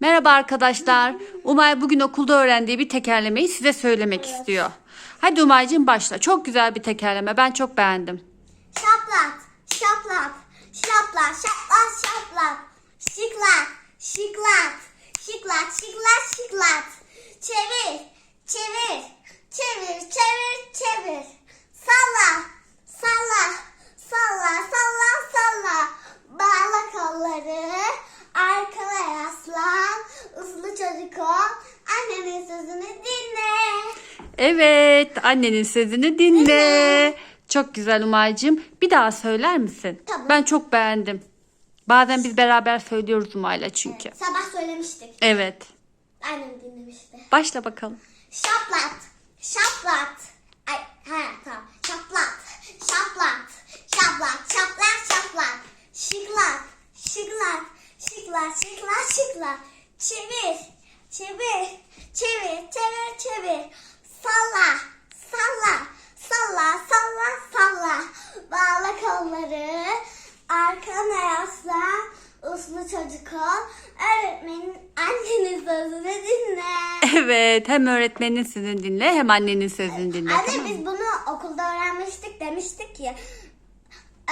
Merhaba arkadaşlar. Umay bugün okulda öğrendiği bir tekerlemeyi size söylemek istiyor. Hadi Umay'cığım başla. Çok güzel bir tekerleme. Ben çok beğendim. Şaplat, şaplat, şaplat, şaplat, şaplat. Şıklat, şıklat, şıklat, şıklat, şıklat. Çevir, çevir, çevir, çevir. Salla, salla, salla, salla, salla. Bağla kolları, arkana yaslan. Uslu çocuk ol, annenin sözünü dinle. Evet, annenin sözünü dinle. Çok güzel Umay'cığım. Bir daha söyler misin? Tabii. Ben çok beğendim. Bazen biz beraber söylüyoruz Umay'la çünkü. Sabah söylemiştik. Evet. Annem dinlemişti. Başla bakalım. Şaplat, şaplat. Ay, ha tamam. Şaplat, şaplat, şaplat, şaplat, şaplat. Şıklat, şıklat, şıklat, şıklat, şıklat. Çevir, çevir, çevir, çevir, çevir. Salla, salla, salla, salla, salla. Bağla kolları, arkana yaslan. Uslu çocuk ol. Öğretmenin annenin sözünü dinle. Evet, hem öğretmenin sözünü dinle hem annenin sözünü dinle. Anne tamam mı? biz bunu okulda öğrenmiştik demiştik ki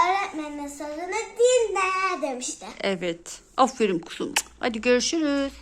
öğretmenin sözünü dinle demişti. Evet. Aferin kuzum. Hadi görüşürüz.